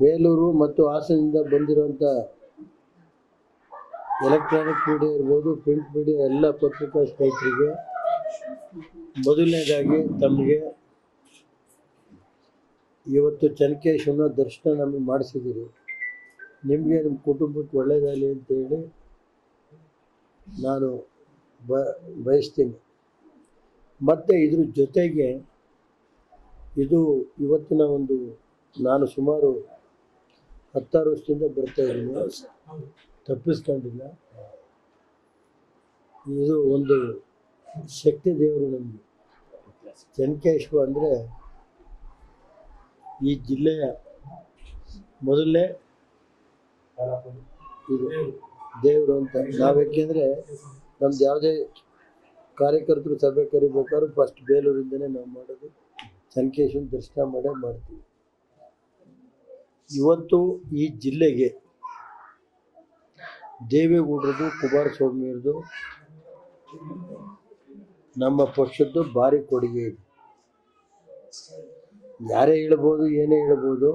ಬೇಲೂರು ಮತ್ತು ಹಾಸನದಿಂದ ಬಂದಿರುವಂಥ ಎಲೆಕ್ಟ್ರಾನಿಕ್ ಮೀಡಿಯಾ ಇರ್ಬೋದು ಪ್ರಿಂಟ್ ಮೀಡಿಯಾ ಎಲ್ಲ ಪತ್ರಿಕಾ ಸ್ನೇಹಿತರಿಗೆ. ಮೊದಲನೇದಾಗಿ ತಮಗೆ ಇವತ್ತು ಚನಕೇಶ್ವರನ ದರ್ಶನ ನಮಗೆ ಮಾಡಿಸಿದ್ದೀರಿ. ನಿಮಗೆ ನಿಮ್ಮ ಕುಟುಂಬಕ್ಕೆ ಒಳ್ಳೆಯದಾಗಲಿ ಅಂತೇಳಿ ನಾನು ಬ, ಬಯಸ್ತೀನಿ. ಮತ್ತು ಇದ್ರ ಜೊತೆಗೆ ಇದು ಇವತ್ತಿನ ಒಂದು ನಾನು ಸುಮಾರು ಹತ್ತಾರು ವರ್ಷದಿಂದ ಬರ್ತಾ ಇದ್ದೀನಿ. ತಪ್ಪಿಸ್ಕೊಂಡಿಲ್ಲ. ಇದು ಒಂದು ಶಕ್ತಿ ದೇವರು ನಮಗೆ. ಚೆನ್ನಕೇಶ್ವ ಅಂದರೆ ಈ ಜಿಲ್ಲೆಯ ಮೊದಲನೇ ಇದು ದೇವರು ಅಂತ. ನಾವು ಯಾಕೆಂದರೆ ನಮ್ದು ಯಾವುದೇ ಕಾರ್ಯಕರ್ತರು ಸಭೆ ಕರಿಬೇಕಾದ್ರೂ ಫಸ್ಟ್ ಬೇಲೂರಿಂದನೇ ನಾವು ಮಾಡೋದು. ಚನ್ಕೇಶ್ವನ ದರ್ಶನ ಮಾಡೇ ಮಾಡ್ತೀವಿ. ಇವತ್ತು ಈ ಜಿಲ್ಲೆಗೆ ದೇವೇಗೌಡರದು ಕುಮಾರಸ್ವಾಮಿಯವ್ರದ್ದು ನಮ್ಮ ಪಕ್ಷದ್ದು ಭಾರಿ ಕೊಡುಗೆ ಇದೆ. ಯಾರೇ ಹೇಳ್ಬೋದು, ಏನೇ ಹೇಳ್ಬೋದು,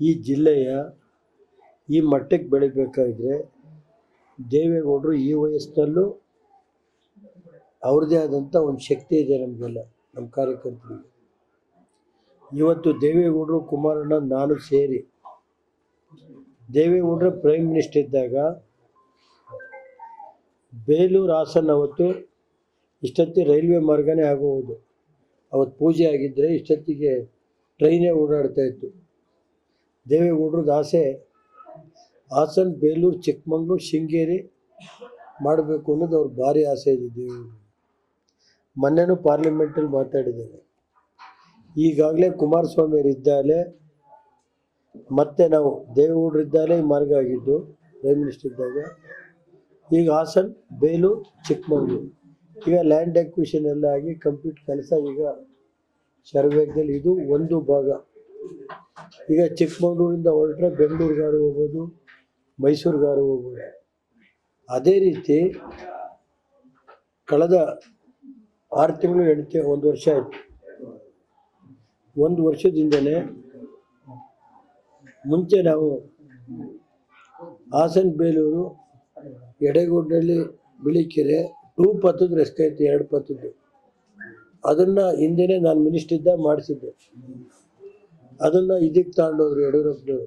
ಈ ಜಿಲ್ಲೆಯ ಈ ಮಟ್ಟಕ್ಕೆ ಬೆಳಿಬೇಕಾದ್ರೆ ದೇವೇಗೌಡರು ಈ ವಯಸ್ಸಿನಲ್ಲೂ ಅವ್ರದ್ದೇ ಆದಂಥ ಒಂದು ಶಕ್ತಿ ಇದೆ ನಮಗೆಲ್ಲ, ನಮ್ಮ ಕಾರ್ಯಕರ್ತರಿಗೆ. ಇವತ್ತು ದೇವೇಗೌಡರು, ಕುಮಾರಣ್ಣ ನಾನು ಸೇರಿ. ದೇವೇಗೌಡರು ಪ್ರೈಮ್ ಮಿನಿಸ್ಟರ್ ಇದ್ದಾಗ ಬೇಲೂರು ಹಾಸನ ಅವತ್ತು ಇಷ್ಟೊತ್ತಿ ರೈಲ್ವೆ ಮಾರ್ಗನೇ ಆಗೋದು. ಅವತ್ತು ಪೂಜೆ ಆಗಿದ್ದರೆ ಇಷ್ಟೊತ್ತಿಗೆ ಟ್ರೈನೇ ಓಡಾಡ್ತಾ ಇತ್ತು. ದೇವೇಗೌಡ್ರದ್ದು ಆಸೆ, ಹಾಸನ, ಬೇಲೂರು, ಚಿಕ್ಕಮಂಗ್ಳೂರು, ಶೃಂಗೇರಿ ಮಾಡಬೇಕು ಅನ್ನೋದು ಅವ್ರ ಭಾರಿ ಆಸೆ ಇದೆ ದೇವೇಗೌಡರು ಮೊನ್ನೆನೂ ಪಾರ್ಲಿಮೆಂಟಲ್ಲಿ ಮಾತಾಡಿದ್ದಾರೆ. ಈಗಾಗಲೇ ಕುಮಾರಸ್ವಾಮಿ ಅವರು ಮತ್ತೆ ನಾವು ದೇವೇಗೌಡರು ಇದ್ದಾಗಲೇ ಈ ಮಾರ್ಗ ಆಗಿದ್ದು ಪ್ರೈಮ್ ಮಿನಿಸ್ಟರ್ ಇದ್ದಾಗ. ಈಗ ಹಾಸನ್, ಬೇಲೂರು, ಚಿಕ್ಕಮಗಳೂರು. ಈಗ ಲ್ಯಾಂಡ್ ಎಕ್ವಿಷನ್ ಎಲ್ಲ ಆಗಿ ಕಂಪ್ಲೀಟ್ ಕೆಲಸ ಈಗ ಶರವೇಗದಲ್ಲಿ ಇದು ಒಂದು ಭಾಗ. ಈಗ ಚಿಕ್ಕಮಗಳೂರಿಂದ ಹೊರಟ್ರೆ ಬೆಂಗಳೂರಿಗಾರು ಹೋಗ್ಬೋದು? ಮೈಸೂರಿಗಾರು ಹೋಗ್ಬೋದು? ಅದೇ ರೀತಿ ಕಳೆದ ಆರು ತಿಂಗಳು ಎಂಟು ಒಂದು ವರ್ಷ ಆಯಿತು. ಒಂದು ವರ್ಷದಿಂದಲೇ ಮುಂಚೆ ನಾವು ಹಾಸನ ಬೇಲೂರು ಎಡೆಗೋಡ್ನಳ್ಳಿ ಬಿಳಿಕೆರೆ ಟೂ ಪತ್ತದ ರಸ್ತೆ ಇತ್ತು ಎರಡು ಪತ್ತದ್ದು. ಅದನ್ನು ಹಿಂದೆನೇ ನಾನು ಮಿನಿಸ್ಟರ್ ಇದ್ದ ಮಾಡಿಸಿದ್ದೆ. ಅದನ್ನು ಇದಕ್ಕೆ ತಗೊಂಡೋದ್ರು ಯಡಿಯೂರಪ್ಪನವರು.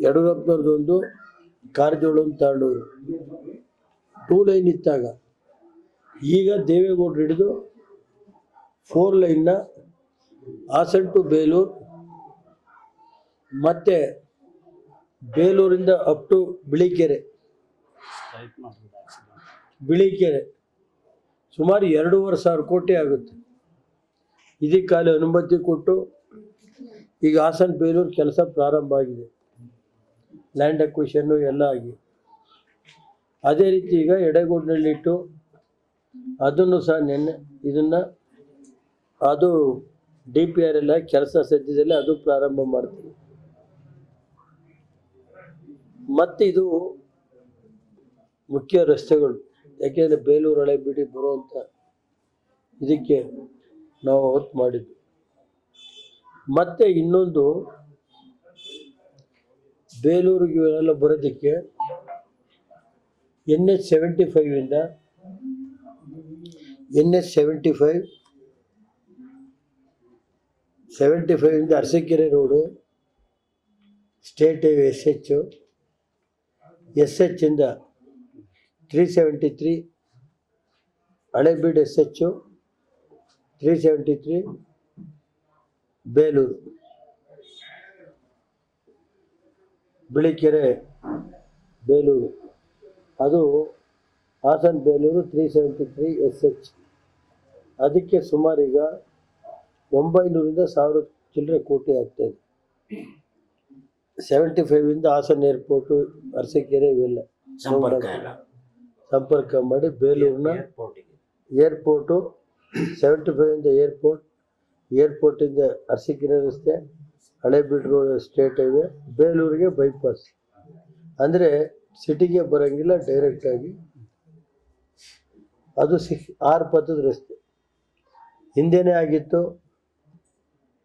ಯಡಿಯೂರಪ್ಪನವ್ರದ್ದೊಂದು ಕಾರಜೋಳನ್ನು ತಗೊಂಡೋರು ಟೂ ಲೈನ್ ಇತ್ತಾಗ ಈಗ ದೇವೇಗೌಡರು ಹಿಡಿದು ಫೋರ್ ಲೈನ್ನ ಹಾಸನ್ ಟು ಬೇಲೂರು, ಮತ್ತು ಬೇಲೂರಿಂದ ಅಪ್ ಟು ಬಿಳಿಕೆರೆ ಬಿಳಿಕೆರೆ ಸುಮಾರು ಎರಡೂವರೆ ಸಾವಿರ ಕೋಟಿ ಆಗುತ್ತೆ. ಇದಕ್ಕಾಗಲೇ ಅನುಮತಿ ಕೊಟ್ಟು ಈಗ ಹಾಸನ್ ಬೇಲೂರು ಕೆಲಸ ಪ್ರಾರಂಭ ಆಗಿದೆ. ಲ್ಯಾಂಡ್ ಅಕ್ವಿಷನ್ನು ಎಲ್ಲ ಆಗಿ. ಅದೇ ರೀತಿ ಈಗ ಎಡೆಗೋಡಿನಲ್ಲಿಟ್ಟು ಅದನ್ನು ಸಹ ನೆನ್ನೆ ಇದನ್ನು ಅದು ಡಿ ಪಿ ಆರ್ ಎಲ್ಲ ಕೆಲಸ ಸದ್ಯದಲ್ಲಿ ಅದು ಪ್ರಾರಂಭ ಮಾಡ್ತೀವಿ. ಮತ್ತು ಇದು ಮುಖ್ಯ ರಸ್ತೆಗಳು, ಯಾಕೆಂದರೆ ಬೇಲೂರು ಹಳೆ ಬಿಡಿ ಬರುವಂಥ ಇದಕ್ಕೆ ನಾವು ಅವತ್ತು ಮಾಡಿದ್ದು. ಮತ್ತು ಇನ್ನೊಂದು ಬೇಲೂರಿಗೆ ಇವೆಲ್ಲ ಬರೋದಕ್ಕೆ N H seventy ಫೈವಿಂದ N H seventy five seventy ಫೈವಿಂದ Arsikere road state highway S H S ಎಚ್ಚಿಂದ three seventy three Halebidu S H three seventy three Belur. Bilikere, Belur. ಅದು Hassan, Belur three seventy three S H ಅದಕ್ಕೆ ಸುಮಾರೀಗ ಒಂಬೈನೂರಿಂದ ಸಾವಿರ ಚಿಲ್ಲರೆ ಕೋಟಿ ಆಗ್ತಾಯಿದೆ seventy ಫೈವಿಂದ Hassan airport Arsikere ಇವೆಲ್ಲ. ಸಂಪರ್ಕ ಮಾಡಿ ಬೇಲೂರಿನ ಏರ್ಪೋರ್ಟು ಸೆವೆಂಟಿ ಫೈವಿಂದ ಏರ್ಪೋರ್ಟ್ ಏರ್ಪೋರ್ಟಿಂದ ಅರಸೀಕೆರೆ ರಸ್ತೆ ಹಳೇಬೀಡು ರೋಡ್ ಸ್ಟೇಟ್ ಹೈವೇ ಬೇಲೂರಿಗೆ ಬೈಪಾಸ್ ಅಂದರೆ ಸಿಟಿಗೆ ಬರೋಂಗಿಲ್ಲ ಡೈರೆಕ್ಟಾಗಿ ಅದು ಸಿಕ್ ಆರು ಪಥದ ರಸ್ತೆ. ಹಿಂದೆನೇ ಆಗಿತ್ತು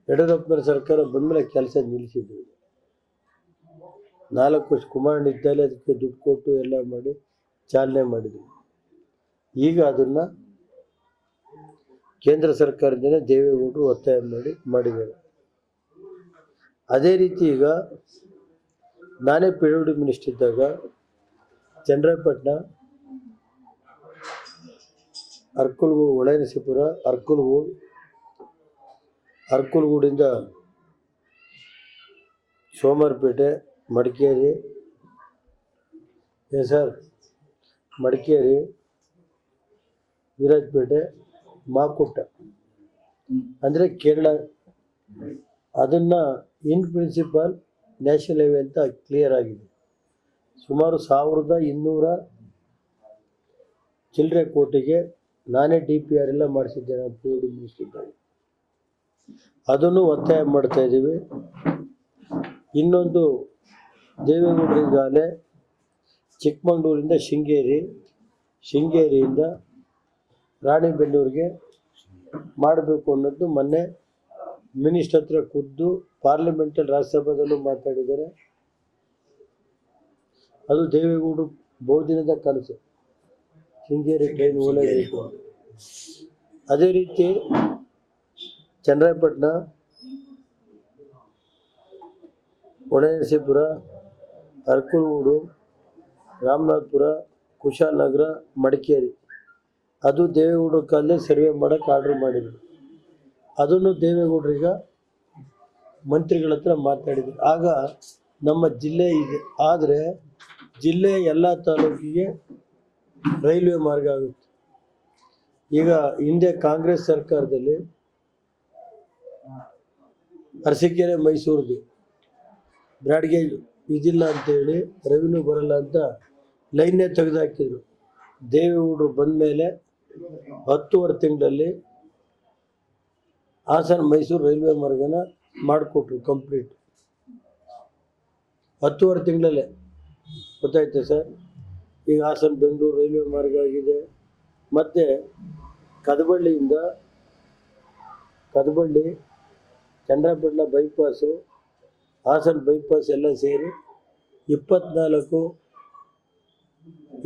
ಯಡಿಯೂರಪ್ಪನವ್ರ ಸರ್ಕಾರ ಬಂದಮೇಲೆ ಕೆಲಸ ನಿಲ್ಲಿಸಿದ್ರು. ನಾಲ್ಕು ವರ್ಷ ಕುಮಾರಣ್ಣ ಇದ್ದಲ್ಲಿ ಅದಕ್ಕೆ ದುಡ್ಡು ಕೊಟ್ಟು ಎಲ್ಲ ಮಾಡಿ ಚಾಲನೆ ಮಾಡಿದ್ರು. ಈಗ ಅದನ್ನು ಕೇಂದ್ರ ಸರ್ಕಾರದಿಂದ ದೇವೇಗೌಡರು ಒತ್ತಾಯ ಮಾಡಿ, ಮಾಡಿದ್ದಾರೆ. ಅದೇ ರೀತಿ ಈಗ ನಾನೇ ಪಿ ಡಬ್ಲ್ಯೂ ಡಿ ಮಿನಿಸ್ಟರ್ ಇದ್ದಾಗ ಚಂದ್ರಪಟ್ಟಣ, ಅರ್ಕುಲ್ಗು ಒಳನಸಿಪುರ ಅರ್ಕಲ್ಗೂಡು ಅರ್ಕಲ್ಗೂಡಿಂದ Somwarpet Madikeri. Yes sir Madikeri, Virajpet, Makutta. ಅಂದರೆ ಕೇರಳ, ಅದನ್ನು ಇನ್ ಪ್ರಿನ್ಸಿಪಲ್ ನ್ಯಾಷನಲ್ ಹೈವೇ ಅಂತ ಕ್ಲಿಯರ್ ಆಗಿದೆ. ಸುಮಾರು ಸಾವಿರದ ಇನ್ನೂರ ಚಿಲ್ಲರೆ ಕೋಟಿಗೆ ನಾನೇ ಡಿ ಪಿ ಆರ್ ಎಲ್ಲ ಮಾಡಿಸಿದ್ದೇನೆ ಪಿ ಡಿ ಅದನ್ನು ಒತ್ತಾಯ ಮಾಡ್ತಾ ಇದ್ದೀವಿ. ಇನ್ನೊಂದು ದೇವೇಗೌಡರಿಗಾಲೆ ಚಿಕ್ಕಮಗಳೂರಿಂದ ಶೃಂಗೇರಿ, ಶೃಂಗೇರಿಯಿಂದ ರಾಣಿಬೆನ್ನೂರಿಗೆ ಮಾಡಬೇಕು ಅನ್ನೋದು ಮೊನ್ನೆ ಮಿನಿಸ್ಟರ್ ಹತ್ರ ಖುದ್ದು ಪಾರ್ಲಿಮೆಂಟಲ್ಲಿ ರಾಜ್ಯಸಭಾದಲ್ಲೂ ಮಾತಾಡಿದ್ದಾರೆ. ಅದು ದೇವೇಗೌಡರು ಬಹುದಿನದ ಕನಸು. ಶೃಂಗೇರಿ ಟ್ರೈನ್ ಓಲೇಬೇಕು. ಅದೇ ರೀತಿ ಚನ್ನರಾಯಪಟ್ಟಣ ಒಣನರಸೀಪುರ ಅರ್ಕುಲಗೂಡು ರಾಮನಾಥ್ಪುರ, ಕುಶಾಲನಗರ, ಮಡಿಕೇರಿ. ಅದು ದೇವೇಗೌಡರ ಕಾಲದಲ್ಲಿ ಸರ್ವೆ ಮಾಡೋಕ್ಕೆ ಆರ್ಡ್ರ್ ಮಾಡಿದ್ರು. ಅದನ್ನು ದೇವೇಗೌಡರೀಗ ಮಂತ್ರಿಗಳ ಹತ್ರ ಮಾತಾಡಿದ್ರು. ಆಗ ನಮ್ಮ ಜಿಲ್ಲೆ ಇದೆ. ಆದರೆ ಜಿಲ್ಲೆ ಎಲ್ಲ ತಾಲೂಕಿಗೆ ರೈಲ್ವೆ ಮಾರ್ಗ ಆಗುತ್ತೆ. ಈಗ ಹಿಂದೆ ಕಾಂಗ್ರೆಸ್ ಸರ್ಕಾರದಲ್ಲಿ ಅರಸೀಕೆರೆ, ಮೈಸೂರಿಗೆ. ಬ್ರಾಡ್ಗೇಜ್ ಇದಿಲ್ಲ ಅಂತೇಳಿ ರೆವಿನ್ಯೂ ಬರಲ್ಲ ಅಂತ ಲೈನ್ನೇ ತೆಗೆದುಹಾಕಿದ್ರು ದೇವೇಗೌಡರು ಬಂದ ಮೇಲೆ ಹತ್ತುವರೆ ತಿಂಗಳಲ್ಲಿ ಹಾಸನ ಮೈಸೂರು ರೈಲ್ವೆ ಮಾರ್ಗನ ಮಾಡಿಕೊಟ್ರು ಕಂಪ್ಲೀಟ್. ಹತ್ತುವರೆ ತಿಂಗಳಲ್ಲೇ. ಗೊತ್ತಾಯ್ತು ಸರ್? ಈಗ ಹಾಸನ, ಬೆಂಗಳೂರು ರೈಲ್ವೆ ಮಾರ್ಗ ಆಗಿದೆ. ಮತ್ತು ಕದಬಳ್ಳಿಯಿಂದ ಕದಬಳ್ಳಿ ಚನ್ನರಾಯಪಟ್ಟಣ ಬೈಪಾಸು, ಹಾಸನ ಬೈಪಾಸ್ ಎಲ್ಲ ಸೇರಿ ಇಪ್ಪತ್ನಾಲ್ಕು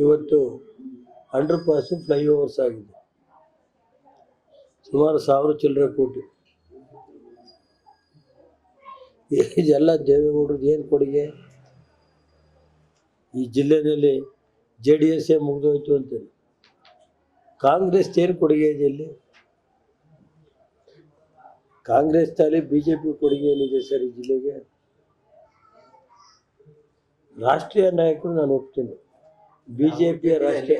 ಇವತ್ತು ಅಂಡರ್ ಪಾಸು ಫ್ಲೈಓವರ್ಸ್ ಆಗಿದೆ. ಸುಮಾರು ಸಾವಿರ ಚಿಲ್ಲರೆ ಕೋಟಿ. ಇದೆಲ್ಲ ದೇವೇಗೌಡರದ್ದು ಏನು ಕೊಡುಗೆ? ಈ ಜಿಲ್ಲೆಯಲ್ಲಿ ಜೆ ಡಿ ಎಸ್ ಎ ಮುಗಿದೋಯ್ತು ಅಂತೇಳಿ. ಕಾಂಗ್ರೆಸ್ ಏನು ಕೊಡುಗೆ ಇದೆ ಇಲ್ಲಿ? ಕಾಂಗ್ರೆಸ್ ತಾಲಿ ಬಿ ಜೆ ಪಿ ಕೊಡುಗೆ ಏನಿದೆ ಸರ್ ಈ ಜಿಲ್ಲೆಗೆ ರಾಷ್ಟ್ರೀಯ ನಾಯಕರು ನಾನು ಒಪ್ತೀನಿ ಬಿ ಜೆ ಪಿಯ ರಾಷ್ಟ್ರೀಯ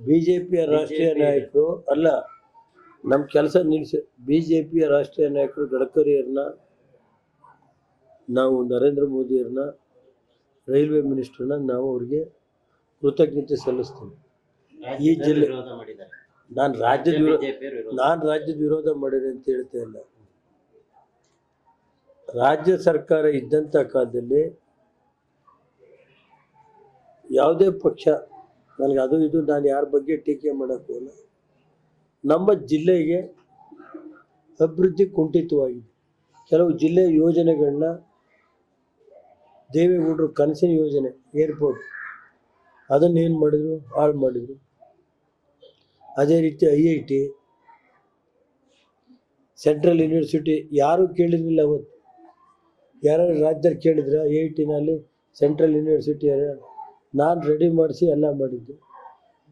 ಬಿ ಜೆ ಪಿಯ ರಾಷ್ಟ್ರೀಯ ನಾಯಕರು ಅಲ್ಲ ನಮ್ಮ ಕೆಲಸ ನಿಲ್ಲಿಸಿ ಬಿ ಜೆ ಪಿಯ ರಾಷ್ಟ್ರೀಯ ನಾಯಕರು ಗಡ್ಕರಿಯವ್ರನ್ನ ನಾವು ನರೇಂದ್ರ ಮೋದಿಯವ್ರನ್ನ ರೈಲ್ವೆ ಮಿನಿಸ್ಟ್ರನ್ನ ನಾವು ಅವ್ರಿಗೆ ಕೃತಜ್ಞತೆ ಸಲ್ಲಿಸ್ತೀವಿ ಈ ಜಿಲ್ಲೆ ನಾನು ರಾಜ್ಯದ ವಿರೋಧ. ನಾನು ರಾಜ್ಯದ ವಿರೋಧ ಮಾಡಿದೆ ಅಂತ ಹೇಳ್ತಾ ಇಲ್ಲ ರಾಜ್ಯ ಸರ್ಕಾರ ಇದ್ದಂಥ ಕಾಲದಲ್ಲಿ ಯಾವುದೇ ಪಕ್ಷ ನನಗೆ ಅದು ಇದು ನಾನು ಯಾರ ಬಗ್ಗೆ ಟೀಕೆ ಮಾಡೋಕ್ಕೆ ನಮ್ಮ ಜಿಲ್ಲೆಗೆ ಅಭಿವೃದ್ಧಿ ಕುಂಠಿತವಾಗಿದೆ. ಕೆಲವು ಜಿಲ್ಲೆ ಯೋಜನೆಗಳನ್ನ ದೇವೇಗೌಡರು ಕನಸಿನ ಯೋಜನೆ ಏರ್ಪೋರ್ಟ್ ಅದನ್ನು ಏನು ಮಾಡಿದರು ಹಾಳು ಮಾಡಿದರು. ಅದೇ ರೀತಿ I I T, central university, ಯಾರೂ ಕೇಳಿರಲಿಲ್ಲ ಅವತ್ತು. ಯಾರು ರಾಜ್ಯದಲ್ಲಿ ಕೇಳಿದ್ರೆ ಐ ಐ ಟಿನಲ್ಲಿ ಸೆಂಟ್ರಲ್ ಯೂನಿವರ್ಸಿಟಿ ನಾನು ರೆಡಿ ಮಾಡಿಸಿ ಎಲ್ಲ ಮಾಡಿದ್ದೆ.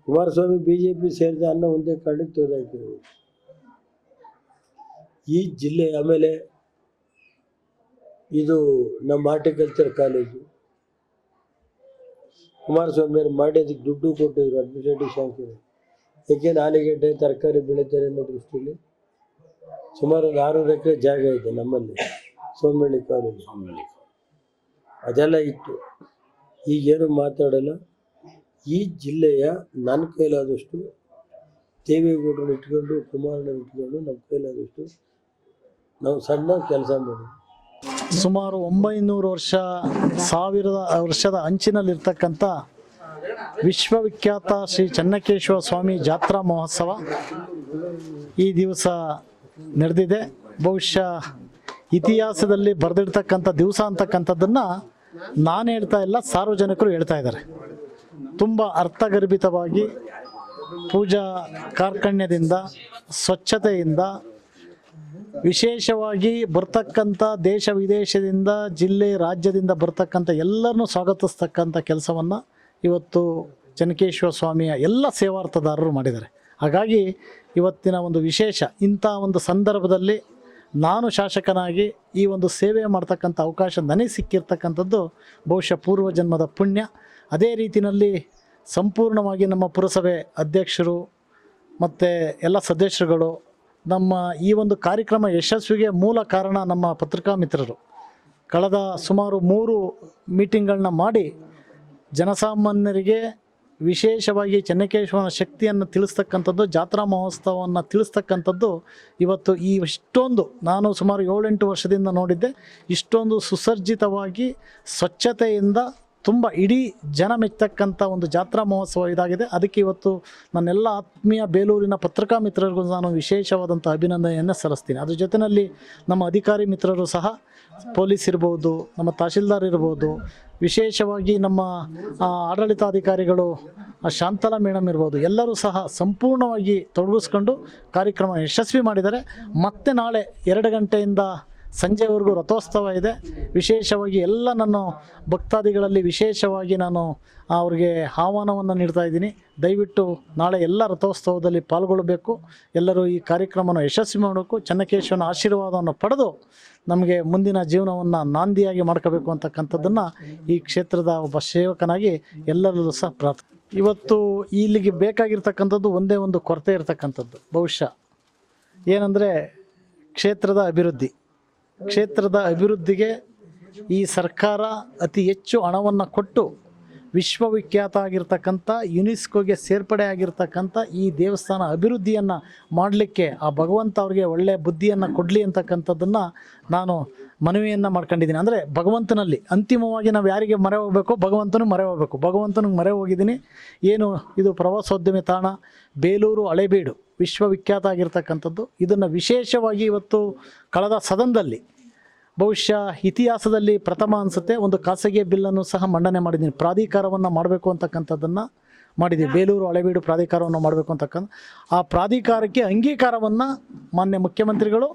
ಕುಮಾರಸ್ವಾಮಿ ಬಿ ಜೆ ಪಿ ಸೇರಿದ ಅನ್ನೋ ಒಂದೇ ಕಾರಣಕ್ಕೆ ತೋರಾಯ್ತು ಈ ಜಿಲ್ಲೆ ಆಮೇಲೆ ಇದು ನಮ್ಮ ಆರ್ಟಿಕಲ್ಚರ್ ಕಾಲೇಜು. ಕುಮಾರಸ್ವಾಮಿ ಅವರು ಮಾಡಿ ದುಡ್ಡು ಕೊಟ್ಟಿದ್ರು, ಅಡ್ಮಿನಿಸ್ಟ್ರೇಟಿವ್ ಶಾಂಕ್ಷನ್ ಏಕೆಂದ್ರೆ ಆಲೂಗೆಡ್ಡೆ ತರಕಾರಿ ಬೆಳೀತಾರೆ ಅನ್ನೋ ದೃಷ್ಟಿಯಲ್ಲಿ ಸುಮಾರು ಒಂದು ಆರೂರು ಎಕರೆ ಜಾಗ ಇದೆ ನಮ್ಮಲ್ಲಿ. ಸೋಮಳ್ಳಿ ಕಾಲೇಜು ಅದೆಲ್ಲ ಇತ್ತು. ಈಗೇನು ಮಾತಾಡಲ್ಲ. ಈ ಜಿಲ್ಲೆಯ ನನ್ನ ಕೈಲಾದಷ್ಟು ದೇವೇಗೌಡರನ್ನ ಇಟ್ಕೊಂಡು ಕುಮಾರಣ್ಣ ಇಟ್ಕೊಂಡು ನಮ್ಮ ಕೈಲಾದಷ್ಟು ನಾವು ಸಣ್ಣ ಕೆಲಸ ಮಾಡಿ ಸುಮಾರು ಒಂಬೈನೂರು ವರ್ಷ ಸಾವಿರದ ವರ್ಷದ ಅಂಚಿನಲ್ಲಿರ್ತಕ್ಕಂಥ ವಿಶ್ವವಿಖ್ಯಾತ ಶ್ರೀ ಚನ್ನಕೇಶವ ಸ್ವಾಮಿ ಜಾತ್ರಾ ಮಹೋತ್ಸವ ಈ ದಿವಸ ನಡೆದಿದೆ. ಬಹುಶಃ ಇತಿಹಾಸದಲ್ಲಿ ಬರೆದಿರ್ತಕ್ಕಂಥ ದಿವಸ ಅಂತಕ್ಕಂಥದ್ದನ್ನು ನಾನು ಹೇಳ್ತಾ ಇಲ್ಲ, ಸಾರ್ವಜನಿಕರು ಹೇಳ್ತಾ ಇದ್ದಾರೆ. ತುಂಬ ಅರ್ಥಗರ್ಭಿತವಾಗಿ ಪೂಜಾ ಕಾರ್ಕಣ್ಯದಿಂದ, ಸ್ವಚ್ಛತೆಯಿಂದ, ವಿಶೇಷವಾಗಿ ಬರ್ತಕ್ಕಂಥ ದೇಶ ವಿದೇಶದಿಂದ, ಜಿಲ್ಲೆ ರಾಜ್ಯದಿಂದ ಬರ್ತಕ್ಕಂಥ ಎಲ್ಲರನ್ನೂ ಸ್ವಾಗತಿಸ್ತಕ್ಕಂಥ ಕೆಲಸವನ್ನು ಇವತ್ತು ಚನಕೇಶ್ವರ ಸ್ವಾಮಿಯ ಎಲ್ಲ ಸೇವಾರ್ಥದಾರರು ಮಾಡಿದ್ದಾರೆ. ಹಾಗಾಗಿ ಇವತ್ತಿನ ಒಂದು ವಿಶೇಷ, ಇಂಥ ಒಂದು ಸಂದರ್ಭದಲ್ಲಿ ನಾನು ಶಾಸಕನಾಗಿ ಈ ಒಂದು ಸೇವೆ ಮಾಡ್ತಕ್ಕಂಥ ಅವಕಾಶ ನನಗೆ ಸಿಕ್ಕಿರ್ತಕ್ಕಂಥದ್ದು ಬಹುಶಃ ಪೂರ್ವ ಜನ್ಮದ ಪುಣ್ಯ. ಅದೇ ರೀತಿಯಲ್ಲಿ ಸಂಪೂರ್ಣವಾಗಿ ನಮ್ಮ ಪುರಸಭೆ ಅಧ್ಯಕ್ಷರು ಮತ್ತು ಎಲ್ಲ ಸದಸ್ಯರುಗಳು ನಮ್ಮ ಈ ಒಂದು ಕಾರ್ಯಕ್ರಮ ಯಶಸ್ವಿಗೆ ಮೂಲ ಕಾರಣ ನಮ್ಮ ಪತ್ರಿಕಾ ಮಿತ್ರರು. ಕಳೆದ ಸುಮಾರು ಮೂರು ಮೀಟಿಂಗ್ಗಳನ್ನ ಮಾಡಿ ಜನಸಾಮಾನ್ಯರಿಗೆ ವಿಶೇಷವಾಗಿ ಚೆನ್ನಕೇಶವನ ಶಕ್ತಿಯನ್ನು ತಿಳಿಸ್ತಕ್ಕಂಥದ್ದು, ಜಾತ್ರಾ ಮಹೋತ್ಸವವನ್ನು ತಿಳಿಸ್ತಕ್ಕಂಥದ್ದು ಇವತ್ತು ಈ ಇಷ್ಟೊಂದು ನಾನು ಸುಮಾರು ಏಳೆಂಟು ವರ್ಷದಿಂದ ನೋಡಿದ್ದೆ. ಇಷ್ಟೊಂದು ಸುಸರ್ಜಿತವಾಗಿ ಸ್ವಚ್ಛತೆಯಿಂದ ತುಂಬ ಇಡೀ ಜನ ಮೆಚ್ಚತಕ್ಕಂಥ ಒಂದು ಜಾತ್ರಾ ಮಹೋತ್ಸವ ಇದಾಗಿದೆ. ಅದಕ್ಕೆ ಇವತ್ತು ನನ್ನೆಲ್ಲ ಆತ್ಮೀಯ ಬೇಲೂರಿನ ಪತ್ರಿಕಾ ಮಿತ್ರರಿಗೂ ನಾನು ವಿಶೇಷವಾದಂಥ ಅಭಿನಂದನೆಯನ್ನು ಸಲ್ಲಿಸ್ತೀನಿ. ಅದ್ರ ಜೊತೆಯಲ್ಲಿ ನಮ್ಮ ಅಧಿಕಾರಿ ಮಿತ್ರರು ಸಹ ಪೊಲೀಸ್ ಇರ್ಬೋದು, ನಮ್ಮ ತಹಶೀಲ್ದಾರ್ ಇರ್ಬೋದು, ವಿಶೇಷವಾಗಿ ನಮ್ಮ ಆಡಳಿತಾಧಿಕಾರಿಗಳು ಶಾಂತಲಾ ಮೇಡಮ್ ಇರ್ಬೋದು, ಎಲ್ಲರೂ ಸಹ ಸಂಪೂರ್ಣವಾಗಿ ತೊಡಗಿಸ್ಕೊಂಡು ಕಾರ್ಯಕ್ರಮ ಯಶಸ್ವಿ ಮಾಡಿದ್ದಾರೆ. ಮತ್ತೆ ನಾಳೆ ಎರಡು ಗಂಟೆಯಿಂದ ಸಂಜೆವರೆಗೂ ರಥೋತ್ಸವ ಇದೆ. ವಿಶೇಷವಾಗಿ ಎಲ್ಲ ನಾನು ಭಕ್ತಾದಿಗಳಲ್ಲಿ ವಿಶೇಷವಾಗಿ ನಾನು ಅವ್ರಿಗೆ ಆಹ್ವಾನವನ್ನು ನೀಡ್ತಾ ಇದ್ದೀನಿ. ದಯವಿಟ್ಟು ನಾಳೆ ಎಲ್ಲ ರಥೋತ್ಸವದಲ್ಲಿ ಪಾಲ್ಗೊಳ್ಳಬೇಕು. ಎಲ್ಲರೂ ಈ ಕಾರ್ಯಕ್ರಮವನ್ನು ಯಶಸ್ವಿ ಮಾಡಬೇಕು. ಚನ್ನಕೇಶವನ ಆಶೀರ್ವಾದವನ್ನು ಪಡೆದು ನಮಗೆ ಮುಂದಿನ ಜೀವನವನ್ನು ನಾಂದಿಯಾಗಿ ಮಾಡ್ಕೋಬೇಕು ಅಂತಕ್ಕಂಥದ್ದನ್ನು ಈ ಕ್ಷೇತ್ರದ ಒಬ್ಬ ಸೇವಕನಾಗಿ ಎಲ್ಲರಲ್ಲೂ ಸಹ ಪ್ರಾರ್ಥನೆ. ಇವತ್ತು ಇಲ್ಲಿಗೆ ಬೇಕಾಗಿರ್ತಕ್ಕಂಥದ್ದು ಒಂದೇ ಒಂದು ಕೊರತೆ ಇರತಕ್ಕಂಥದ್ದು. ಬಹುಶಃ ಏನಂದರೆ ಕ್ಷೇತ್ರದ ಅಭಿವೃದ್ಧಿ. ಕ್ಷೇತ್ರದ ಅಭಿವೃದ್ಧಿಗೆ ಈ ಸರ್ಕಾರ ಅತಿ ಹೆಚ್ಚು ಹಣವನ್ನು ಕೊಟ್ಟು ವಿಶ್ವವಿಖ್ಯಾತ ಆಗಿರ್ತಕ್ಕಂಥ ಯುನೆಸ್ಕೋಗೆ ಸೇರ್ಪಡೆ ಆಗಿರ್ತಕ್ಕಂಥ ಈ ದೇವಸ್ಥಾನ ಅಭಿವೃದ್ಧಿಯನ್ನು ಮಾಡಲಿಕ್ಕೆ ಆ ಭಗವಂತ ಅವ್ರಿಗೆ ಒಳ್ಳೆಯ ಬುದ್ಧಿಯನ್ನು ಕೊಡಲಿ ಅಂತಕ್ಕಂಥದ್ದನ್ನು ನಾನು ಮನವಿಯನ್ನು ಮಾಡ್ಕೊಂಡಿದ್ದೀನಿ. ಅಂದರೆ ಭಗವಂತನಲ್ಲಿ ಅಂತಿಮವಾಗಿ ನಾವು ಯಾರಿಗೆ ಮರೆ ಹೋಗಬೇಕು ಭಗವಂತನಿಗೆ ಮರೆ ಹೋಗಬೇಕು. ಭಗವಂತನಿಗೆ ಮರೆ ಹೋಗಿದ್ದೀನಿ. ಏನು ಇದು ಪ್ರವಾಸೋದ್ಯಮಿ ತಾಣ, ಬೇಲೂರು ಹಳೆಬೀಡು ವಿಶ್ವವಿಖ್ಯಾತ ಆಗಿರ್ತಕ್ಕಂಥದ್ದು. ಇದನ್ನು ವಿಶೇಷವಾಗಿ ಇವತ್ತು ಕಳೆದ ಸದನದಲ್ಲಿ ಬಹುಶಃ ಇತಿಹಾಸದಲ್ಲಿ ಪ್ರಥಮ ಅನಿಸುತ್ತೆ. ಒಂದು ಖಾಸಗಿ ಬಿಲ್ಲನ್ನು ಸಹ ಮಂಡನೆ ಮಾಡಿದ್ದೀನಿ. ಪ್ರಾಧಿಕಾರವನ್ನು ಮಾಡಬೇಕು ಅಂತಕ್ಕಂಥದ್ದನ್ನು ಮಾಡಿದ್ದೀವಿ ಬೇಲೂರು ಹಳೆಬೀಡು ಪ್ರಾಧಿಕಾರವನ್ನು ಮಾಡಬೇಕು ಅಂತಕ್ಕಂಥ ಆ ಪ್ರಾಧಿಕಾರಕ್ಕೆ ಅಂಗೀಕಾರವನ್ನು ಮಾನ್ಯ ಮುಖ್ಯಮಂತ್ರಿಗಳು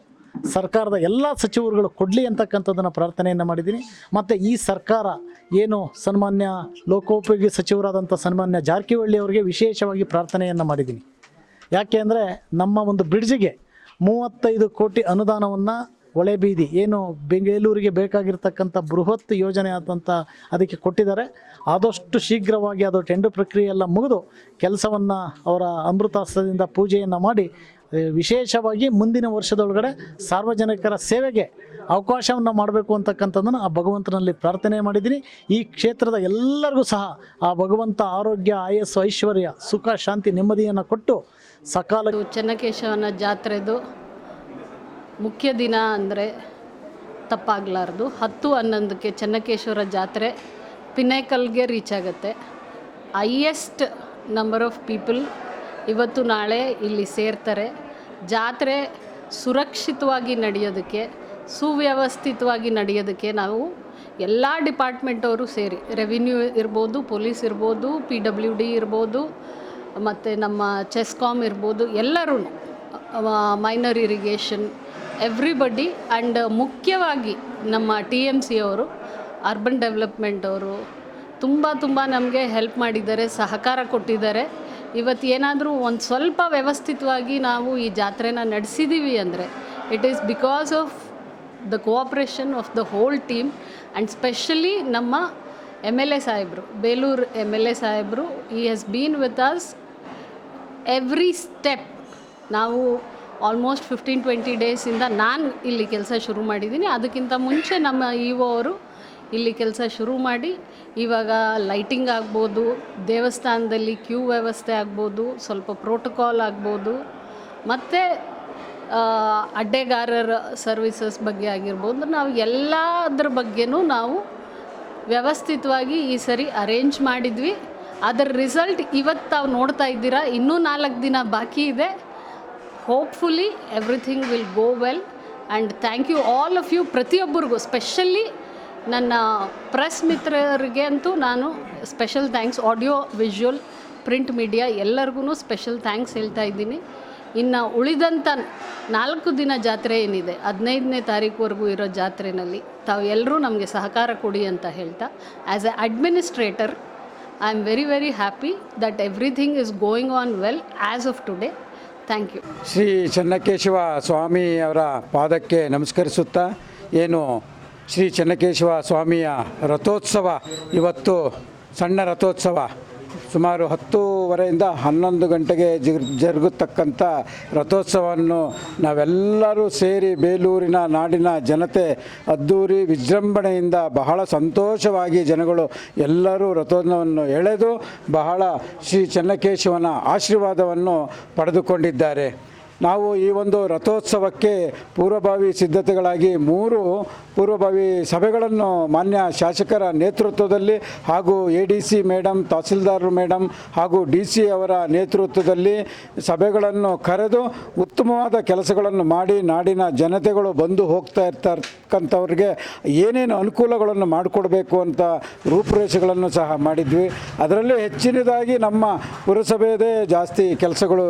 ಸರ್ಕಾರದ ಎಲ್ಲ ಸಚಿವರುಗಳು ಕೊಡಲಿ ಅಂತಕ್ಕಂಥದ್ದನ್ನು ಪ್ರಾರ್ಥನೆಯನ್ನು ಮಾಡಿದ್ದೀನಿ. ಮತ್ತು ಈ ಸರ್ಕಾರ ಏನು ಸನ್ಮಾನ್ಯ ಲೋಕೋಪಯೋಗಿ ಸಚಿವರಾದಂಥ ಸನ್ಮಾನ್ಯ ಜಾರಕಿಹೊಳಿ ಅವರಿಗೆ ವಿಶೇಷವಾಗಿ ಪ್ರಾರ್ಥನೆಯನ್ನು ಮಾಡಿದ್ದೀನಿ. ಯಾಕೆ ಅಂದರೆ ನಮ್ಮ ಒಂದು ಬ್ರಿಡ್ಜಿಗೆ ಮೂವತ್ತೈದು ಕೋಟಿ ಅನುದಾನವನ್ನು ಒಳೆ ಬೀದಿ, ಏನು ಬೆಂಗಳೂರಿಗೆ ಬೇಕಾಗಿರ್ತಕ್ಕಂಥ ಬೃಹತ್ ಯೋಜನೆ ಆದಂಥ ಅದಕ್ಕೆ ಕೊಟ್ಟಿದ್ದಾರೆ. ಆದಷ್ಟು ಶೀಘ್ರವಾಗಿ ಅದು ಟೆಂಡರ್ ಪ್ರಕ್ರಿಯೆ ಎಲ್ಲ ಮುಗಿದು ಕೆಲಸವನ್ನು ಅವರ ಅಮೃತಾಸ್ತ್ರದಿಂದ ಪೂಜೆಯನ್ನು ಮಾಡಿ ವಿಶೇಷವಾಗಿ ಮುಂದಿನ ವರ್ಷದೊಳಗಡೆ ಸಾರ್ವಜನಿಕರ ಸೇವೆಗೆ ಅವಕಾಶವನ್ನು ಮಾಡಬೇಕು ಅಂತಕ್ಕಂಥದ್ದನ್ನು ಆ ಭಗವಂತನಲ್ಲಿ ಪ್ರಾರ್ಥನೆ ಮಾಡಿದ್ದೀನಿ. ಈ ಕ್ಷೇತ್ರದ ಎಲ್ಲರಿಗೂ ಸಹ ಆ ಭಗವಂತ ಆರೋಗ್ಯ, ಆಯಸ್ಸು, ಐಶ್ವರ್ಯ, ಸುಖ, ಶಾಂತಿ ನೆಮ್ಮದಿಯನ್ನು ಕೊಟ್ಟು ಸಕಾಲ ಚನ್ನಕೇಶವನ ಜಾತ್ರೆದು ಮುಖ್ಯ ದಿನ ಅಂದರೆ ತಪ್ಪಾಗಲಾರ್ದು. ಹತ್ತು ಹನ್ನೊಂದಕ್ಕೆ ಚೆನ್ನಕೇಶ್ವರ ಜಾತ್ರೆ ಪಿನೇಕಲ್ಗೆ ರೀಚ್ ಆಗುತ್ತೆ. ಹೈಯೆಸ್ಟ್ ನಂಬರ್ ಆಫ್ ಪೀಪಲ್ ಇವತ್ತು ನಾಳೆ ಇಲ್ಲಿ ಸೇರ್ತಾರೆ. ಜಾತ್ರೆ ಸುರಕ್ಷಿತವಾಗಿ ನಡೆಯೋದಕ್ಕೆ, ಸುವ್ಯವಸ್ಥಿತವಾಗಿ ನಡೆಯೋದಕ್ಕೆ ನಾವು ಎಲ್ಲ ಡಿಪಾರ್ಟ್ಮೆಂಟವರು ಸೇರಿ, ರೆವಿನ್ಯೂ ಇರ್ಬೋದು, ಪೊಲೀಸ್ ಇರ್ಬೋದು, ಪಿ ಡಬ್ಲ್ಯೂ ಡಿ ಇರ್ಬೋದು, ಮತ್ತು ನಮ್ಮ ಚೆಸ್ಕಾಮ್ ಇರ್ಬೋದು ಎಲ್ಲರೂ ಮೈನರ್ ಇರಿಗೇಷನ್ ಎವ್ರಿಬಡಿ ಆ್ಯಂಡ್ ಮುಖ್ಯವಾಗಿ ನಮ್ಮ ಟಿ ಎಂ ಸಿ ಅವರು, ಅರ್ಬನ್ ಡೆವಲಪ್ಮೆಂಟ್ ಅವರು ತುಂಬ ತುಂಬ ನಮಗೆ ಹೆಲ್ಪ್ ಮಾಡಿದ್ದಾರೆ, ಸಹಕಾರ ಕೊಟ್ಟಿದ್ದಾರೆ. ಇವತ್ತು ಏನಾದರೂ ಒಂದು ಸ್ವಲ್ಪ ವ್ಯವಸ್ಥಿತವಾಗಿ ನಾವು ಈ ಜಾತ್ರೆನ ನಡೆಸಿದ್ದೀವಿ ಅಂದರೆ it is because of the cooperation of the whole team and specially ನಮ್ಮ ಎಂ ಎಲ್ ಎ ಸಾಹೇಬರು, ಬೇಲೂರು ಎಂ ಎಲ್ ಎ ಸಾಹೇಬರು he has been with us every step ನಾವು ಆಲ್ಮೋಸ್ಟ್ ಫಿಫ್ಟೀನ್ ಟ್ವೆಂಟಿ ಡೇಸಿಂದ ನಾನು ಇಲ್ಲಿ ಕೆಲಸ ಶುರು ಮಾಡಿದ್ದೀನಿ ಅದಕ್ಕಿಂತ ಮುಂಚೆ ನಮ್ಮ ಇ ಒ ಅವರು ಇಲ್ಲಿ ಕೆಲಸ ಶುರು ಮಾಡಿ, ಇವಾಗ ಲೈಟಿಂಗ್ ಆಗ್ಬೋದು, ದೇವಸ್ಥಾನದಲ್ಲಿ ಕ್ಯೂ ವ್ಯವಸ್ಥೆ ಆಗ್ಬೋದು, ಸ್ವಲ್ಪ ಪ್ರೋಟೋಕಾಲ್ ಆಗ್ಬೋದು, ಮತ್ತು ಅಡ್ಡೆಗಾರರ ಸರ್ವಿಸಸ್ ಬಗ್ಗೆ ಆಗಿರ್ಬೋದು, ನಾವು ಎಲ್ಲದ್ರ ಬಗ್ಗೆನೂ ನಾವು ವ್ಯವಸ್ಥಿತವಾಗಿ ಈ ಸರಿ ಅರೇಂಜ್ ಮಾಡಿದ್ವಿ. ಅದರ ರಿಸಲ್ಟ್ ಇವತ್ತು ತಾವು ನೋಡ್ತಾ ಇದ್ದೀರಾ, ಇನ್ನೂ ನಾಲ್ಕು ದಿನ ಬಾಕಿ ಇದೆ. Hopefully everything will go well and thank you all of you ಪ್ರತಿಯೊಬ್ಬರಿಗೂ ಸ್ಪೆಷಲಿ ನನ್ನ ಪ್ರೆಸ್ ಮಿತ್ರರಿಗೆ ಅಂತೂ ನಾನು special thanks audio visual print media ಎಲ್ಲರಿಗೂ ಸ್ಪೆಷಲ್ ಥ್ಯಾಂಕ್ಸ್ ಹೇಳ್ತಾ ಇದ್ದೀನಿ. ಇನ್ನು ಉಳಿದಂಥ ನಾಲ್ಕು ದಿನ ಜಾತ್ರೆ ಏನಿದೆ, ಹದಿನೈದನೇ ತಾರೀಕುವರೆಗೂ ಇರೋ ಜಾತ್ರೆಯಲ್ಲಿ ತಾವು ಎಲ್ಲರೂ ನಮಗೆ ಸಹಕಾರ ಕೊಡಿ ಅಂತ ಹೇಳ್ತಾ as a administrator I am very very happy that everything is going on well as of today thank you Shri Chennakeshava Swami ಅವರ ಪಾದಕ್ಕೆ ನಮಸ್ಕರಿಸುತ್ತಾ, ಏನು ಶ್ರೀ ಚೆನ್ನಕೇಶವ ಸ್ವಾಮಿಯ ರಥೋತ್ಸವ ಇವತ್ತು ಸಣ್ಣ ರಥೋತ್ಸವ. ಸುಮಾರು ಹತ್ತೂವರೆಯಿಂದ ಹನ್ನೊಂದು ಗಂಟೆಗೆ ಜರ್ ಜರುಗತಕ್ಕಂಥ ರಥೋತ್ಸವವನ್ನು ನಾವೆಲ್ಲರೂ ಸೇರಿ ಬೇಲೂರಿನ ನಾಡಿನ ಜನತೆ ಅದ್ದೂರಿ ವಿಜೃಂಭಣೆಯಿಂದ ಬಹಳ ಸಂತೋಷವಾಗಿ ಜನಗಳು ಎಲ್ಲರೂ ರಥೋತ್ಸವವನ್ನು ಎಳೆದು ಬಹಳ ಶ್ರೀ ಚೆನ್ನಕೇಶವನ ಆಶೀರ್ವಾದವನ್ನು ಪಡೆದುಕೊಂಡಿದ್ದಾರೆ. ನಾವು ಈ ಒಂದು ರಥೋತ್ಸವಕ್ಕೆ ಪೂರ್ವಭಾವಿ ಸಿದ್ಧತೆಗಳಾಗಿ ಮೂರು ಪೂರ್ವಭಾವಿ ಸಭೆಗಳನ್ನು ಮಾನ್ಯ ಶಾಸಕರ ನೇತೃತ್ವದಲ್ಲಿ ಹಾಗೂ A D C madam tahsildar madam ಹಾಗೂ ಡಿ ಸಿ ಅವರ ನೇತೃತ್ವದಲ್ಲಿ ಸಭೆಗಳನ್ನು ಕರೆದು ಉತ್ತಮವಾದ ಕೆಲಸಗಳನ್ನು ಮಾಡಿ ನಾಡಿನ ಜನತೆಗಳು ಬಂದು ಹೋಗ್ತಾ ಇರ್ತಕ್ಕಂಥವ್ರಿಗೆ ಏನೇನು ಅನುಕೂಲಗಳನ್ನು ಮಾಡಿಕೊಡ್ಬೇಕು ಅಂತ ರೂಪುರೇಷೆಗಳನ್ನು ಸಹ ಮಾಡಿದ್ವಿ. ಅದರಲ್ಲೂ ಹೆಚ್ಚಿನದಾಗಿ ನಮ್ಮ ಪುರಸಭೆಯದೇ ಜಾಸ್ತಿ ಕೆಲಸಗಳು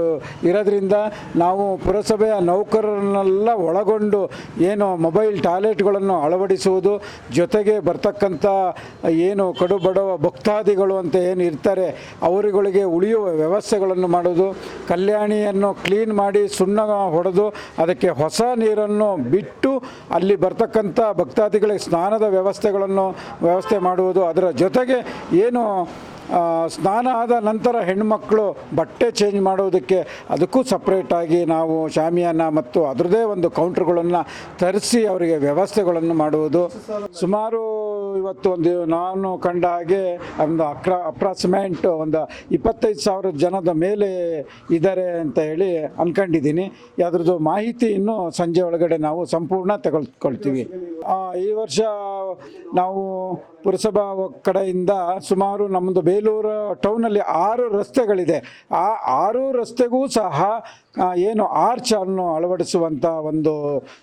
ಇರೋದ್ರಿಂದ ನಾವು ಪುರಸಭೆಯ ನೌಕರರನ್ನೆಲ್ಲ ಒಳಗೊಂಡು ಏನು ಮೊಬೈಲ್ ಟಾಯ್ಲೆಟ್ಗಳನ್ನು ಅಳವಡಿಸುವುದು, ಜೊತೆಗೆ ಬರ್ತಕ್ಕಂಥ ಏನು ಕಡು ಬಡವ ಭಕ್ತಾದಿಗಳು ಅಂತ ಏನು ಇರ್ತಾರೆ, ಅವರುಗಳಿಗೆ ಉಳಿಯುವ ವ್ಯವಸ್ಥೆಗಳನ್ನು ಮಾಡೋದು ಕಲ್ಯಾಣಿಯನ್ನು ಕ್ಲೀನ್ ಮಾಡಿ ಸುಣ್ಣ ಹೊಡೆದು ಅದಕ್ಕೆ ಹೊಸ ನೀರನ್ನು ಬಿಟ್ಟು ಅಲ್ಲಿ ಬರ್ತಕ್ಕಂಥ ಭಕ್ತಾದಿಗಳಿಗೆ ಸ್ನಾನದ ವ್ಯವಸ್ಥೆಗಳನ್ನು ವ್ಯವಸ್ಥೆ ಮಾಡುವುದು, ಅದರ ಜೊತೆಗೆ ಏನು ಸ್ನಾನ ಆದ ನಂತರ ಹೆಣ್ಮಕ್ಳು ಬಟ್ಟೆ ಚೇಂಜ್ ಮಾಡೋದಕ್ಕೆ ಅದಕ್ಕೂ ಸಪ್ರೇಟಾಗಿ ನಾವು ಶಾಮಿಯಾನ ಮತ್ತು ಅದರದೇ ಒಂದು ಕೌಂಟ್ರ್ಗಳನ್ನು ತರಿಸಿ ಅವರಿಗೆ ವ್ಯವಸ್ಥೆಗಳನ್ನು ಮಾಡುವುದು. ಸುಮಾರು ಇವತ್ತು ಒಂದು ನಾನು ಕಂಡ ಹಾಗೆ ಒಂದು ಅಕ್ರ ಅಪ್ರಾಕ್ಸಿಮೇಟ್ ಒಂದು ಇಪ್ಪತ್ತೈದು ಸಾವಿರ ಜನದ ಮೇಲೆ ಇದ್ದಾರೆ ಅಂತ ಹೇಳಿ ಅಂದ್ಕೊಂಡಿದ್ದೀನಿ ಅದರದ್ದು ಮಾಹಿತಿ ಇನ್ನು ಸಂಜೆ ಒಳಗಡೆ ನಾವು ಸಂಪೂರ್ಣ ತಗೊಳ್ಕೊಳ್ತೀವಿ ಈ ವರ್ಷ ನಾವು ಪುರಸಭಾ ಕಡೆಯಿಂದ ಸುಮಾರು ನಮ್ಮದು ಬೇಲೂರು ಟೌನಲ್ಲಿ ಆರು ರಸ್ತೆಗಳಿದೆ. ಆ ಆರು ರಸ್ತೆಗೂ ಸಹ ಏನು ಆರ್ಚ್ ಅನ್ನು ಅಳವಡಿಸುವಂಥ ಒಂದು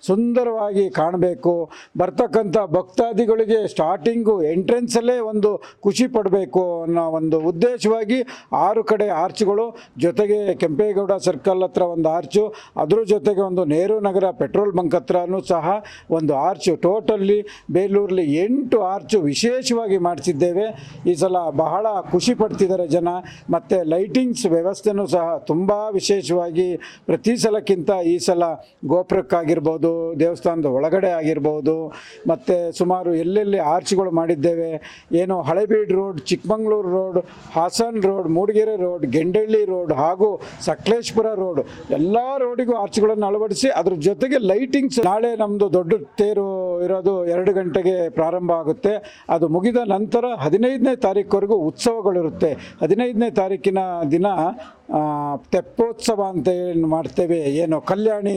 ಸುಂದರವಾಗಿ ಕಾಣಬೇಕು. ಬರ್ತಕ್ಕಂಥ ಭಕ್ತಾದಿಗಳಿಗೆ ಸ್ಟಾರ್ಟಿಂಗು ಎಂಟ್ರೆನ್ಸಲ್ಲೇ ಒಂದು ಖುಷಿ ಪಡಬೇಕು ಅನ್ನೋ ಒಂದು ಉದ್ದೇಶವಾಗಿ ಆರು ಕಡೆ ಆರ್ಚ್ಗಳು. ಜೊತೆಗೆ ಕೆಂಪೇಗೌಡ ಸರ್ಕಲ್ ಹತ್ರ ಒಂದು ಆರ್ಚು. ಅದ್ರ ಜೊತೆಗೆ ಒಂದು ನೆಹರು ನಗರ ಪೆಟ್ರೋಲ್ ಬಂಕ್ ಹತ್ರನೂ ಸಹ ಒಂದು ಆರ್ಚು. ಟೋಟಲ್ಲಿ ಬೇಲೂರಲ್ಲಿ ಎಂಟು ಆರ್ಚು ವಿಶೇಷವಾಗಿ ಮಾಡಿಸಿದ್ದೇವೆ ಈ ಸಲ ಬಹಳ ಖುಷಿ ಪಡ್ತಿದ್ದಾರೆ ಜನ. ಮತ್ತು ಲೈಟಿಂಗ್ಸ್ ವ್ಯವಸ್ಥೆನೂ ಸಹ ತುಂಬ ವಿಶೇಷವಾಗಿ ಪ್ರತಿ ಸಲಕ್ಕಿಂತ ಈ ಸಲ ಗೋಪುರಕ್ಕಾಗಿರ್ಬೋದು, ದೇವಸ್ಥಾನದ ಒಳಗಡೆ ಆಗಿರ್ಬೋದು. ಮತ್ತು ಸುಮಾರು ಎಲ್ಲೆಲ್ಲಿ ಆರ್ಚ್ಗಳು ಮಾಡಿದ್ದೇವೆ. ಏನು Halebidu road, Chikmagalur road, Hassan road, Mudigere road, Gendehalli road ಹಾಗೂ ಸಕಲೇಶ್ಪುರ ರೋಡ್ ಎಲ್ಲ ರೋಡಿಗೂ ಆರ್ಚ್ಗಳನ್ನು ಅಳವಡಿಸಿ ಅದ್ರ ಜೊತೆಗೆ ಲೈಟಿಂಗ್ಸ್ ನಾಳೆ ನಮ್ಮದು ದೊಡ್ಡ ತೇರು ಇರೋದು ಎರಡು ಗಂಟೆಗೆ ಪ್ರಾರಂಭ ಆಗುತ್ತೆ. ಅದು ಮುಗಿದ ನಂತರ ಹದಿನೈದನೇ ತಾರೀಕುವರೆಗೂ ಉತ್ಸವಗಳಿರುತ್ತೆ. ಹದಿನೈದನೇ ತಾರೀಕಿನ ದಿನ ತೆಪ್ಪೋತ್ಸವ ಅಂತ ಏನು ಮಾಡ್ತೇವೆ, ಏನು ಕಲ್ಯಾಣಿ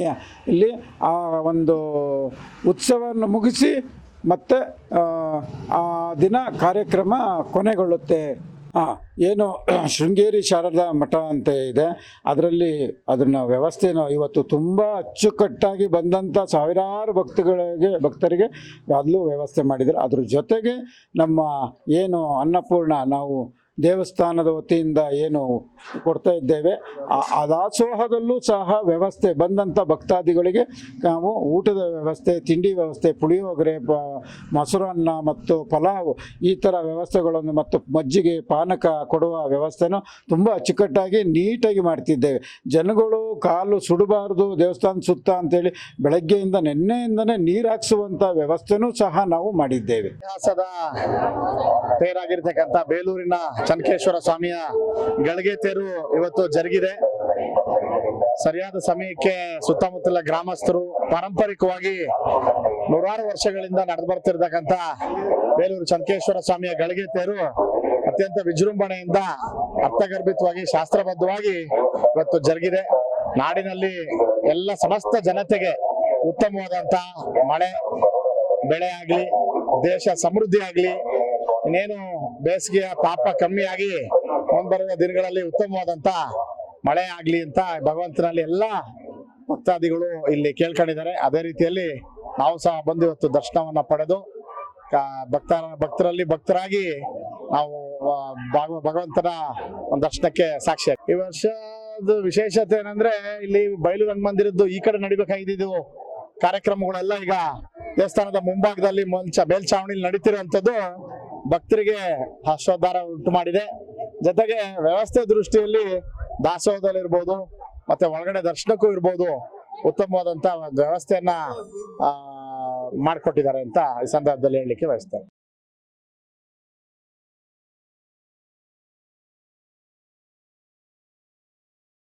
ಇಲ್ಲಿ ಆ ಒಂದು ಉತ್ಸವವನ್ನು ಮುಗಿಸಿ ಮತ್ತು ಆ ದಿನ ಕಾರ್ಯಕ್ರಮ ಕೊನೆಗೊಳ್ಳುತ್ತೆ. ಹಾಂ, ಏನು, ಶೃಂಗೇರಿ ಶಾರದಾ ಮಠ ಅಂತ ಇದೆ. ಅದರಲ್ಲಿ ಅದನ್ನ ವ್ಯವಸ್ಥೆನ ಇವತ್ತು ತುಂಬ ಅಚ್ಚುಕಟ್ಟಾಗಿ ಬಂದಂಥ ಸಾವಿರಾರು ಭಕ್ತಗಳಿಗೆ, ಭಕ್ತರಿಗೆ ಅದಲ್ಲೂ ವ್ಯವಸ್ಥೆ ಮಾಡಿದ್ದಾರೆ ಅದ್ರ ಜೊತೆಗೆ ನಮ್ಮ, ಏನು ಅನ್ನಪೂರ್ಣ, ನಾವು ದೇವಸ್ಥಾನದ ವತಿಯಿಂದ ಏನು ಕೊಡ್ತಾ ಇದ್ದೇವೆ. ಆ- ದಾಸೋಹದಲ್ಲೂ ಸಹ ವ್ಯವಸ್ಥೆ ಬಂದಂಥ ಭಕ್ತಾದಿಗಳಿಗೆ ನಾವು ಊಟದ ವ್ಯವಸ್ಥೆ, ತಿಂಡಿ ವ್ಯವಸ್ಥೆ ಪುಳಿಯೋಗರೆ ಪ ಮೊಸರನ್ನ ಮತ್ತು ಪಲಾವ್ ಈ ಥರ ವ್ಯವಸ್ಥೆಗಳನ್ನು ಮತ್ತು ಮಜ್ಜಿಗೆ, ಪಾನಕ ಕೊಡುವ ವ್ಯವಸ್ಥೆನೂ ತುಂಬ ಅಚ್ಚುಕಟ್ಟಾಗಿ ನೀಟಾಗಿ ಮಾಡ್ತಿದ್ದೇವೆ. ಜನಗಳು ಕಾಲು ಸುಡಬಾರ್ದು, ದೇವಸ್ಥಾನ ಸುತ್ತ ಅಂತೇಳಿ ಬೆಳಗ್ಗೆಯಿಂದ ನಿನ್ನೆಯಿಂದನೇ ನೀರು ಹಾಕ್ಸುವಂಥ ವ್ಯವಸ್ಥೆನೂ ಸಹ ನಾವು ಮಾಡಿದ್ದೇವೆ. ಇತಿಹಾಸದ ಬೇಲೂರಿನ ಚನ್ನಕೇಶ್ವರ ಸ್ವಾಮಿಯ ಗಳಿಗೆ ತೇರು ಇವತ್ತು ಜರುಗಿದೆ. ಸರಿಯಾದ ಸಮಯಕ್ಕೆ ಸುತ್ತಮುತ್ತಲ ಗ್ರಾಮಸ್ಥರು ಪಾರಂಪರಿಕವಾಗಿ ನೂರಾರು ವರ್ಷಗಳಿಂದ ನಡೆದು ಬರ್ತಿರ್ತಕ್ಕಂಥ ಬೇಲೂರು ಚನ್ನಕೇಶ್ವರ ಸ್ವಾಮಿಯ ಗಳಿಗೆ ತೇರು ಅತ್ಯಂತ ವಿಜೃಂಭಣೆಯಿಂದ ಅರ್ಥಗರ್ಭಿತವಾಗಿ, ಶಾಸ್ತ್ರಬದ್ಧವಾಗಿ ಇವತ್ತು ಜರುಗಿದೆ. ನಾಡಿನಲ್ಲಿ ಎಲ್ಲ ಸಮಸ್ತ ಜನತೆಗೆ ಉತ್ತಮವಾದಂತ ಮಳೆ, ಬೆಳೆ ಆಗ್ಲಿ, ದೇಶ ಸಮೃದ್ಧಿ ಆಗ್ಲಿ ಇನ್ನೇನು ಬೇಸಿಗೆಯ ತಾಪ ಕಮ್ಮಿ ಆಗಿ ಮುಂಬರುವ ದಿನಗಳಲ್ಲಿ ಉತ್ತಮವಾದಂತ ಮಳೆ ಆಗ್ಲಿ ಅಂತ ಭಗವಂತನಲ್ಲಿ ಎಲ್ಲ ಭಕ್ತಾದಿಗಳು ಇಲ್ಲಿ ಕೇಳ್ಕೊಂಡಿದ್ದಾರೆ. ಅದೇ ರೀತಿಯಲ್ಲಿ ನಾವು ಸಹ ಬಂದು ಇವತ್ತು ದರ್ಶನವನ್ನ ಪಡೆದು ಭಕ್ತರ, ಭಕ್ತರಲ್ಲಿ ಭಕ್ತರಾಗಿ ನಾವು ಭಗವಂತನ ಒಂದು ದರ್ಶನಕ್ಕೆ ಸಾಕ್ಷಿ ಈ ವರ್ಷದ ವಿಶೇಷತೆ ಏನಂದ್ರೆ ಇಲ್ಲಿ ಬಯಲು ರಂಗಮಂದಿರದ್ದು ಈ ಕಡೆ ನಡಿಬೇಕಾಗಿದ್ದು ಕಾರ್ಯಕ್ರಮಗಳೆಲ್ಲ ಈಗ ದೇವಸ್ಥಾನದ ಮುಂಭಾಗದಲ್ಲಿ ಮುಂಚ ಮೇಲ್ಛಾವಣಿಲಿ ನಡೀತಿರುವಂತದ್ದು ಭಕ್ತರಿಗೆ ಹರ್ಷೋದ್ಧಾರ ಉಂಟು ಮಾಡಿದೆ. ಜೊತೆಗೆ ವ್ಯವಸ್ಥೆ ದೃಷ್ಟಿಯಲ್ಲಿ ದಾಸೋಹದಲ್ಲಿರ್ಬೋದು ಮತ್ತೆ ಒಳಗಡೆ ದರ್ಶನಕ್ಕೂ ಇರ್ಬೋದು ಉತ್ತಮವಾದಂತ ವ್ಯವಸ್ಥೆಯನ್ನ ಮಾಡ್ಕೊಟ್ಟಿದ್ದಾರೆ ಅಂತ ಈ ಸಂದರ್ಭದಲ್ಲಿ ಹೇಳಲಿಕ್ಕೆ ಬಯಸ್ತೇನೆ.